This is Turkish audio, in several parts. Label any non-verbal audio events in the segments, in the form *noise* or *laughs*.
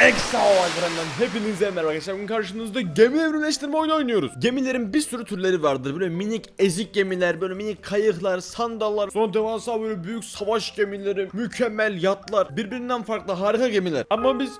Ekstra Evrenden hepinize merhaba arkadaşlar. Bugün karşınızda gemi evrimleştirme oyunu oynuyoruz. Gemilerin bir sürü türleri vardır. Böyle minik ezik gemiler, böyle minik kayıklar, sandallar, sonra devasa böyle büyük savaş gemileri, mükemmel yatlar, birbirinden farklı harika gemiler. Ama biz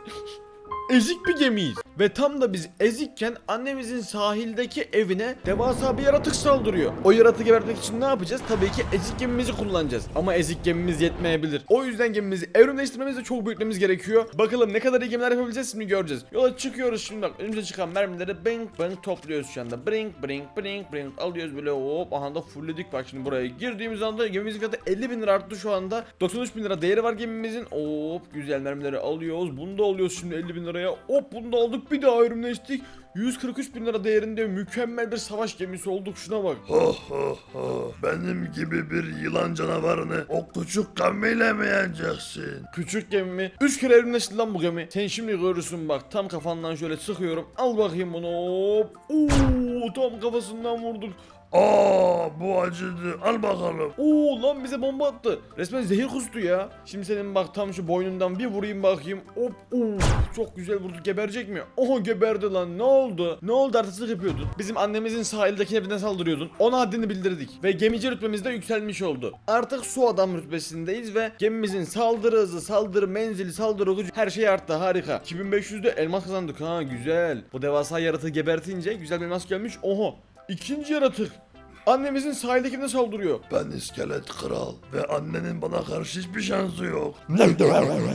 ezik bir gemiyiz. Ve tam da biz ezikken annemizin sahildeki evine devasa bir yaratık saldırıyor. O yaratığı gebertmek için ne yapacağız? Tabii ki ezik gemimizi kullanacağız. Ama ezik gemimiz yetmeyebilir. O yüzden gemimizi evrimleştirmemiz de çok büyütmemiz gerekiyor. Bakalım ne kadar iyi gemiler yapabileceğiz şimdi göreceğiz. Yola çıkıyoruz şimdi bak önümüze çıkan mermileri bing bing topluyoruz şu anda. Bring bring bring bring alıyoruz böyle hop aha da fullledik bak şimdi buraya girdiğimiz anda gemimizin fiyatı 50 bin lira arttı şu anda. 93 bin lira değeri var gemimizin. Hop güzel mermileri alıyoruz. Bunu da alıyoruz şimdi 50 bin liraya. Hop bunu da aldık bir daha evrimleştik. 143 bin lira değerinde mükemmel bir savaş gemisi olduk şuna bak. Ho ho ho. Benim gibi bir yılan canavarını o küçük gemiyle mi yeneceksin? Küçük gemi mi? 3 kere evrimleşti lan bu gemi. Sen şimdi görürsün bak tam kafandan şöyle sıkıyorum. Al bakayım bunu hop. Oo, tam kafasından vurduk. Aa bu acıdı. Al bakalım. Oo lan bize bomba attı. Resmen zehir kustu ya. Şimdi senin bak tam şu boynundan bir vurayım bakayım. Hop. Oo, çok güzel vurdu. Geberecek mi? Oha geberdi lan. Ne oldu? Ne oldu artık yapıyordun? Bizim annemizin sahildeki evine saldırıyordun. Ona haddini bildirdik. Ve gemici rütbemiz de yükselmiş oldu. Artık su adam rütbesindeyiz ve gemimizin saldırı hızı, saldırı menzili, saldırı gücü her şey arttı. Harika. 2500'de elmas kazandık. Ha güzel. Bu devasa yaratığı gebertince güzel bir elmas gelmiş. Oha. İkinci yaratık. Annemizin sahildekine saldırıyor. Ben iskelet kral ve annenin bana karşı hiçbir şansı yok. *laughs*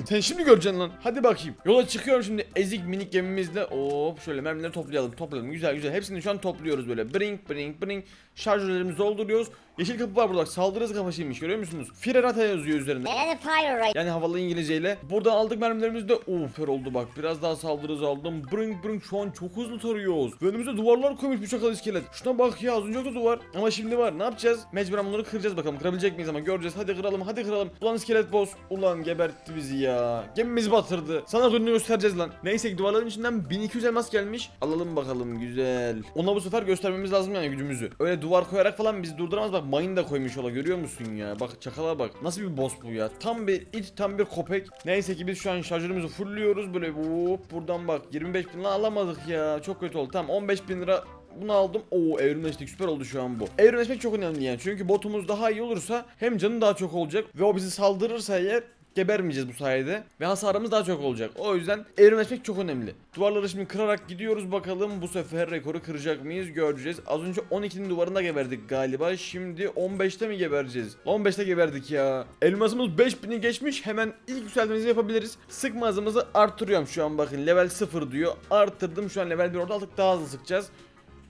Sen şimdi göreceksin lan. Hadi bakayım. Yola çıkıyorum şimdi ezik minik gemimizle. Hop şöyle mermileri toplayalım toplayalım. Güzel güzel. Hepsini şu an topluyoruz böyle. Brink brink brink. Şarjörlerimizi dolduruyoruz. Yeşil kapı var burada. Saldırı kafasıymış görüyor musunuz? Firerata yazıyor üzerinde. And fire rate. Yani havalı İngilizceyle. Buradan aldık mermilerimizi de ufer oldu bak. Biraz daha saldırı aldım. Brink brink şu an çok hızlı tarıyoruz. Ve önümüze duvarlar koymuş bu çakal iskelet. Şuna bak ya az önce yoktu duvar. Ama şimdi var. Ne yapacağız? Mecburen bunları kıracağız bakalım. Kırabilecek miyiz ama göreceğiz. Hadi kıralım hadi kıralım. Ulan iskelet boss. Ulan gebertti bizi ya. Gemimizi batırdı. Sana gününü göstereceğiz lan. Neyse ki duvarların içinden 1200 elmas gelmiş. Alalım bakalım güzel. Ona bu sefer göstermemiz lazım yani gücümüzü. Öyle duvar koyarak falan bizi durduramaz. Bak mayın da koymuş ola görüyor musun ya? Bak çakala bak. Nasıl bir boss bu ya? Tam bir it tam bir köpek. Neyse ki biz şu an şarjörümüzü fullüyoruz. Böyle hop buradan bak. 25 bin lira alamadık ya. Çok kötü oldu. Tamam 15 bin lira bunu aldım. Oo evrimleştik süper oldu şu an bu. Evrimleşmek çok önemli yani. Çünkü botumuz daha iyi olursa hem canı daha çok olacak ve o bizi saldırırsa eğer gebermeyeceğiz bu sayede ve hasarımız daha çok olacak. O yüzden evrimleşmek çok önemli. Duvarları şimdi kırarak gidiyoruz bakalım bu sefer rekoru kıracak mıyız göreceğiz. Az önce 12'nin duvarında geberdik galiba. Şimdi 15'te mi gebereceğiz? 15'te geberdik ya. Elmasımız 5000'i geçmiş. Hemen ilk yükseltmemizi yapabiliriz. Sıkma hızımızı arttırıyorum şu an bakın. Level 0 diyor. Arttırdım şu an level 1 orada artık daha hızlı sıkacağız.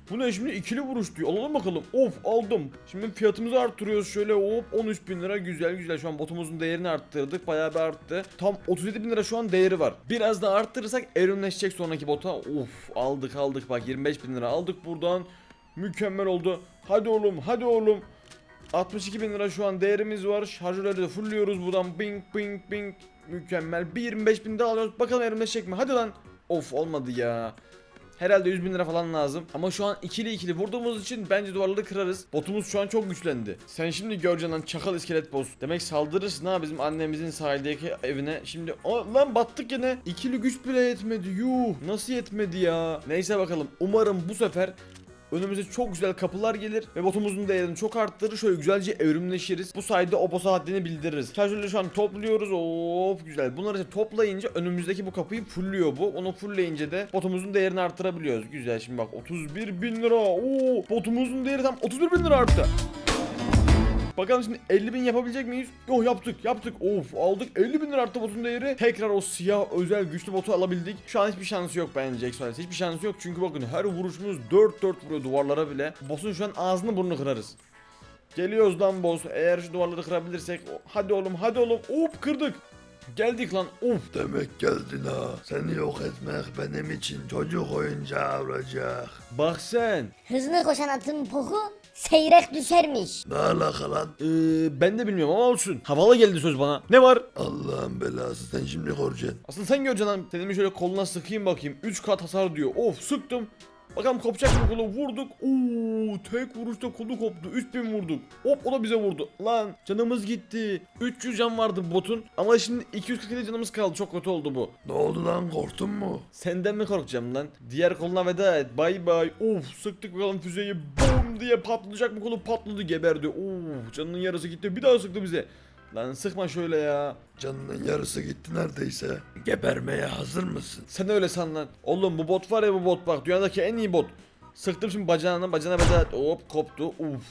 Bu ne şimdi ikili vuruş diyor. Alalım bakalım. Of aldım. Şimdi fiyatımızı arttırıyoruz şöyle hop 13 bin lira güzel güzel. Şu an botumuzun değerini arttırdık. Bayağı bir arttı. Tam 37 bin lira şu an değeri var. Biraz daha arttırırsak evrimleşecek sonraki bota. Of aldık aldık bak 25 bin lira aldık buradan. Mükemmel oldu. Hadi oğlum hadi oğlum. 62 bin lira şu an değerimiz var. Şarjörleri de fullüyoruz buradan. Bing bing bing. Mükemmel. Bir 25 bin daha alıyoruz. Bakalım evrimleşecek mi? Hadi lan. Of olmadı ya. Herhalde 100 bin lira falan lazım. Ama şu an ikili ikili vurduğumuz için bence duvarları kırarız. Botumuz şu an çok güçlendi. Sen şimdi göreceksin çakal iskelet boss. Demek saldırırsın ha bizim annemizin sahildeki evine. Şimdi Aa, lan battık yine. İkili güç bile yetmedi. Yuh nasıl yetmedi ya. Neyse bakalım. Umarım bu sefer Önümüze çok güzel kapılar gelir ve botumuzun değerini çok arttırır. Şöyle güzelce evrimleşiriz. Bu sayede o boss'a haddini bildiririz. Şarjörleri şu an topluyoruz. Of güzel. Bunları işte toplayınca önümüzdeki bu kapıyı fullüyor bu. Onu fullleyince de botumuzun değerini arttırabiliyoruz. Güzel şimdi bak 31 bin lira. Oo botumuzun değeri tam 31 bin lira arttı. Bakalım şimdi 50 bin yapabilecek miyiz? Yok yaptık yaptık. Of aldık 50 bin lira arttı botun değeri. Tekrar o siyah özel güçlü botu alabildik. Şu an hiçbir şansı yok bence Exoales. Hiçbir şansı yok çünkü bakın her vuruşumuz 4-4 vuruyor duvarlara bile. Boss'un şu an ağzını burnunu kırarız. Geliyoruz lan boss. Eğer şu duvarları kırabilirsek. Hadi oğlum hadi oğlum. Hop kırdık. Geldik lan. Of. Demek geldin ha. Seni yok etmek benim için çocuk oyuncağı olacak. Bak sen. Hızlı koşan atın poku seyrek düşermiş. Ne alaka lan? Ee, ben de bilmiyorum ama olsun. Havalı geldi söz bana. Ne var? Allah'ın belası sen şimdi göreceksin. Aslında sen göreceksin lan. Bir şöyle koluna sıkayım bakayım. 3 kat hasar diyor. Of sıktım. Bakalım kopacak mı kolu vurduk. Oo tek vuruşta kolu koptu. 3000 vurduk. Hop o da bize vurdu. Lan canımız gitti. 300 can vardı botun. Ama şimdi 247 canımız kaldı. Çok kötü oldu bu. Ne oldu lan korktun mu? Senden mi korkacağım lan? Diğer koluna veda et. Bay bay. Of sıktık bakalım füzeyi. Bum diye patlayacak mı kolu patladı geberdi. Of canının yarısı gitti. Bir daha sıktı bize. Lan sıkma şöyle ya. Canının yarısı gitti neredeyse. Gebermeye hazır mısın? Sen öyle san lan. Oğlum bu bot var ya bu bot bak. Dünyadaki en iyi bot. Sıktım şimdi bacağına bacağına et. Hop koptu. Uf.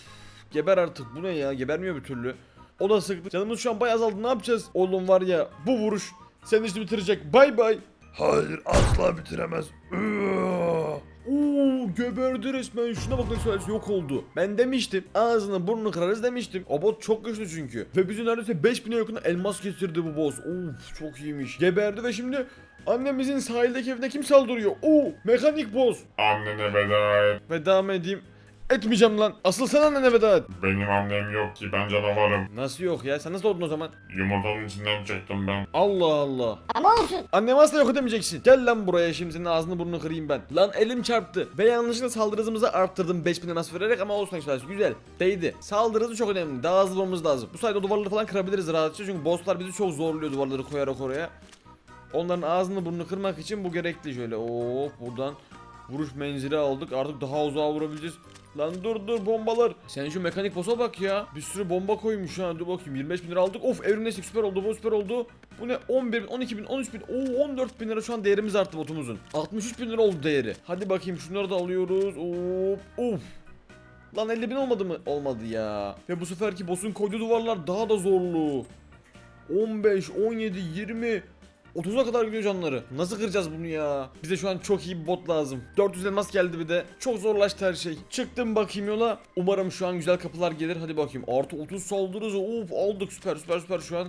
Geber artık. Bu ne ya? Gebermiyor bir türlü. O da sıktı. Canımız şu an bayağı azaldı. Ne yapacağız? Oğlum var ya bu vuruş senin işini bitirecek. Bay bay. Hayır asla bitiremez. Iıı. Oo geberdi resmen şuna bakın söylesi yok oldu. Ben demiştim ağzını burnunu kırarız demiştim. O bot çok güçlü çünkü. Ve bizi neredeyse 5000'e yakın elmas getirdi bu boss. Of çok iyiymiş. Geberdi ve şimdi annemizin sahildeki evine kim saldırıyor? Oo mekanik boss. Annene veda et. Veda mı edeyim? Etmeyeceğim lan. Asıl sen annene veda et. Benim annem yok ki ben canavarım. Nasıl yok ya? Sen nasıl oldun o zaman? Yumurtanın içinden çıktım ben. Allah Allah. Ama olsun. Annemi asla yok edemeyeceksin. Gel lan buraya şimdi senin ağzını burnunu kırayım ben. Lan elim çarptı. Ve yanlışlıkla saldırı hızımızı arttırdım 5000 elmas vererek ama olsun arkadaşlar güzel. Değdi. Saldırı hızı çok önemli. Daha hızlı olmamız lazım. Bu sayede o duvarları falan kırabiliriz rahatça. Çünkü bosslar bizi çok zorluyor duvarları koyarak oraya. Onların ağzını burnunu kırmak için bu gerekli şöyle. Oo buradan vuruş menzili aldık. Artık daha uzağa vurabileceğiz. Lan dur dur bombalar. Sen şu mekanik boss'a bak ya. Bir sürü bomba koymuş ha. Dur bakayım 25 bin lira aldık. Of evrimleştik süper oldu bu süper oldu. Bu ne 11 bin 12 bin 13 bin Oo 14 bin lira şu an değerimiz arttı botumuzun. 63 bin lira oldu değeri. Hadi bakayım şunları da alıyoruz. Of of. Lan 50 bin olmadı mı? Olmadı ya. Ve bu seferki boss'un koyduğu duvarlar daha da zorlu. 15, 17, 20, 30'a kadar gidiyor canları. Nasıl kıracağız bunu ya? Bize şu an çok iyi bir bot lazım. 400 elmas geldi bir de. Çok zorlaştı her şey. Çıktım bakayım yola. Umarım şu an güzel kapılar gelir. Hadi bakayım. Artı 30 saldırırız. Of aldık süper süper süper şu an.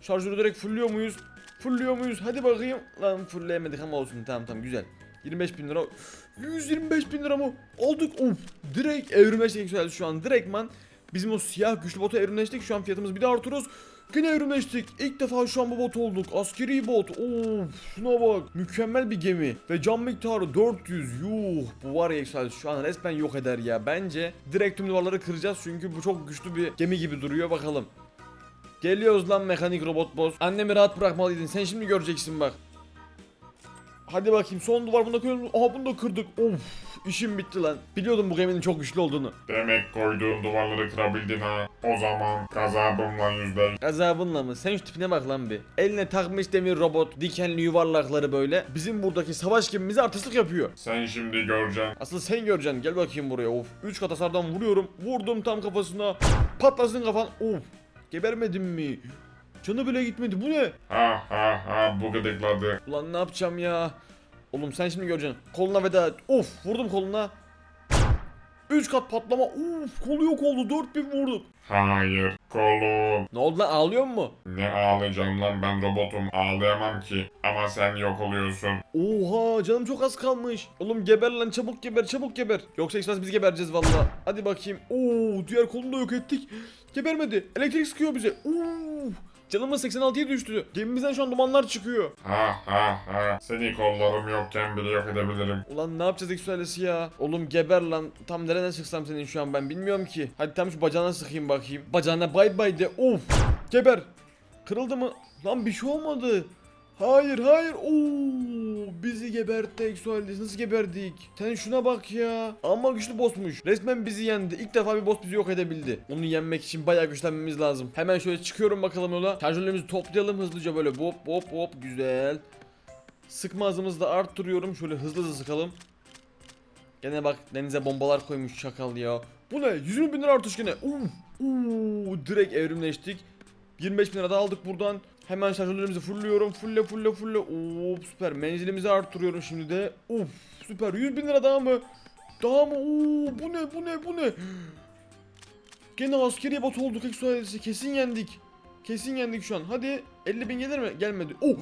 Şarjörü direkt fulluyor muyuz? Fulluyor muyuz? Hadi bakayım. Lan fullleyemedik ama olsun. Tamam tamam güzel. 25 bin lira. 125 bin lira mı? Aldık. Of. Direkt evrimleştik şu an. Direktman bizim o siyah güçlü bota evrimleştik. Şu an fiyatımızı bir de artırıyoruz. Yine evrimleştik. İlk defa şu an bu bot olduk. Askeri bot. Of şuna bak. Mükemmel bir gemi. Ve can miktarı 400. Yuh. Bu var ya Excel şu an resmen yok eder ya. Bence direkt tüm duvarları kıracağız. Çünkü bu çok güçlü bir gemi gibi duruyor. Bakalım. Geliyoruz lan mekanik robot boss. Annemi rahat bırakmalıydın. Sen şimdi göreceksin bak. Hadi bakayım son duvar bunu da kırıyoruz. Aha bunu da kırdık. Of işim bitti lan. Biliyordum bu geminin çok güçlü olduğunu. Demek koyduğum duvarları kırabildin ha. O zaman gazabımla yüzleş. Gazabınla mı? Sen şu tipine bak lan bir. Eline takmış demir robot, dikenli yuvarlakları böyle. Bizim buradaki savaş gemimize artistlik yapıyor. Sen şimdi göreceksin. Asıl sen göreceksin. Gel bakayım buraya. Of. 3 kat hasardan vuruyorum. Vurdum tam kafasına. Patlasın kafan. Of. Gebermedim mi? Canı bile gitmedi. Bu ne? Ha ha ha bu gıdıkladı. Ulan ne yapacağım ya? Oğlum sen şimdi göreceksin. Koluna veda et. Of vurdum koluna. 3 kat patlama. Uf kolu yok oldu. 4000 vurduk. Hayır kolum. Ne oldu lan ağlıyor mu? Ne ağlayacağım lan ben robotum ağlayamam ki. Ama sen yok oluyorsun. Oha canım çok az kalmış. Oğlum geber lan çabuk geber çabuk geber. Yoksa ekstra biz gebereceğiz valla. Hadi bakayım. Oo diğer kolunu da yok ettik. Gebermedi. Elektrik sıkıyor bize. Oo. Canımız 86'ya düştü. Gemimizden şu an dumanlar çıkıyor. Ha ha ha. Seni kollarım yokken bile yok edebilirim. Ulan ne yapacağız eksualesi ya? Oğlum geber lan. Tam nereden sıksam senin şu an ben bilmiyorum ki. Hadi tam şu bacağına sıkayım bakayım. Bacağına bay bay de. Of. Geber. Kırıldı mı? Lan bir şey olmadı. Hayır hayır. Oo, bizi gebertti eksualesi. Nasıl geberdik? Sen şuna bak ya. Ama güçlü bossmuş. Resmen bizi yendi. İlk defa bir boss bizi yok edebildi. Onu yenmek için bayağı güçlenmemiz lazım. Hemen şöyle çıkıyorum bakalım yola. Şarjörlerimizi toplayalım hızlıca böyle. Hop hop hop güzel. Sıkma hızımızı da arttırıyorum. Şöyle hızlı hızlı sıkalım. Gene bak denize bombalar koymuş çakal ya. Bu ne? 120 bin lira artış gene. Uf. Uuu, direkt evrimleştik. 25 bin lira da aldık buradan. Hemen şarjörlerimizi fullüyorum. Fulle fulle fulle. Oo süper. Menzilimizi arttırıyorum şimdi de. Uf süper. 100 bin lira daha mı? Daha mı? Oo bu ne bu ne bu ne? Gene askeri bot olduk ailesi. Kesin yendik. Kesin yendik şu an. Hadi 50 bin gelir mi? Gelmedi. Oh.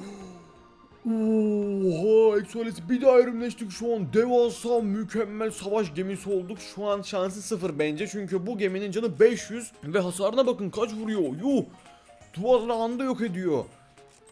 Oha Exoales bir daha evrimleştik şu an devasa mükemmel savaş gemisi olduk şu an şansı sıfır bence çünkü bu geminin canı 500 ve hasarına bakın kaç vuruyor yuh duvarları anda yok ediyor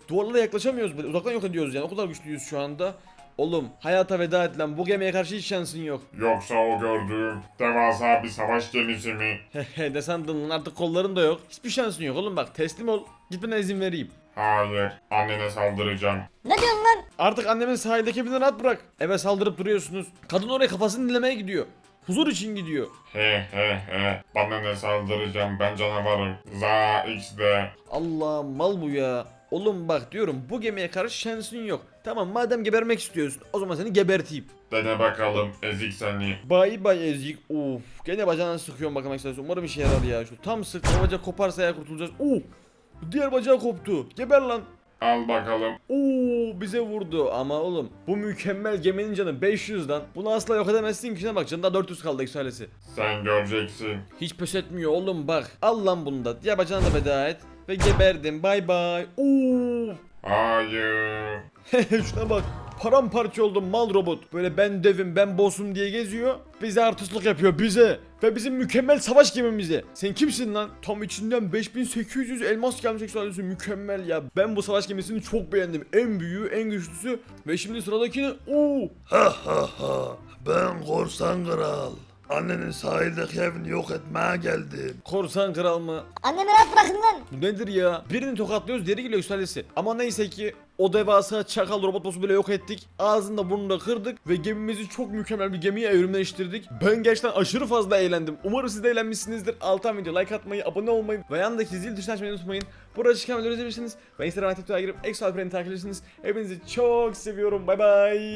duvarlara yaklaşamıyoruz bile uzaktan yok ediyoruz yani o kadar güçlüyüz şu anda Oğlum hayata veda et lan bu gemiye karşı hiç şansın yok. Yoksa o gördüğüm devasa bir savaş gemisi mi? *laughs* Hehe ne sandın lan artık kolların da yok. Hiçbir şansın yok oğlum bak teslim ol. Gitmene izin vereyim. Hayır, annene saldıracağım. Ne diyorsun lan? Artık annemin sahildeki evinden rahat bırak. Eve saldırıp duruyorsunuz. Kadın oraya kafasını dinlemeye gidiyor. Huzur için gidiyor. He he he, bana ne saldıracağım ben canavarım. Za X'de. Allah mal bu ya. Oğlum bak diyorum bu gemiye karşı şansın yok. Tamam madem gebermek istiyorsun o zaman seni geberteyim. Dene bakalım ezik seni. Bay bay ezik. Of gene bacağına sıkıyorum bakmak istersen. Umarım işe yarar ya. Şu tam sık o bacak koparsa ya kurtulacağız. Of diğer bacağı koptu. Geber lan. Al bakalım. Oo bize vurdu ama oğlum bu mükemmel geminin canı 500 lan. Bunu asla yok edemezsin ki. Şuna bak canında 400 kaldı eksualesi. Sen göreceksin. Hiç pes etmiyor oğlum bak. Al lan bunu da. Diğer bacağına da veda et. Ve geberdim. Bay bay. Oo Hayır. *laughs* Şuna bak. Paramparça oldum mal robot. Böyle ben devim ben boss'um diye geziyor. Bize artistlik yapıyor bize. Ve bizim mükemmel savaş gemimize. Sen kimsin lan? Tam içinden 5800 elmas gelmiş eksualesi mükemmel ya. Ben bu savaş gemisini çok beğendim. En büyüğü, en güçlüsü. Ve şimdi sıradakini... Oo! Ha ha ha. Ben korsan kral. Annenin sahildeki evini yok etmeye geldim. Korsan kral mı? Annemi rahat bırakın lan. Bu nedir ya? Birini tokatlıyoruz diğeri geliyor yükselesi. Ama neyse ki o devasa çakal robot boss'u bile yok ettik. Ağzında burnunu da kırdık ve gemimizi çok mükemmel bir gemiye evrimleştirdik. Ben gerçekten aşırı fazla eğlendim. Umarım siz de eğlenmişsinizdir. Alttan video like atmayı, abone olmayı ve yandaki zil tuşunu açmayı unutmayın. Burada çıkan videoları izleyebilirsiniz. Ve Instagram ve TikTok'a girip Exo Alperen'i takip edebilirsiniz. Hepinizi çok seviyorum. Bay bay.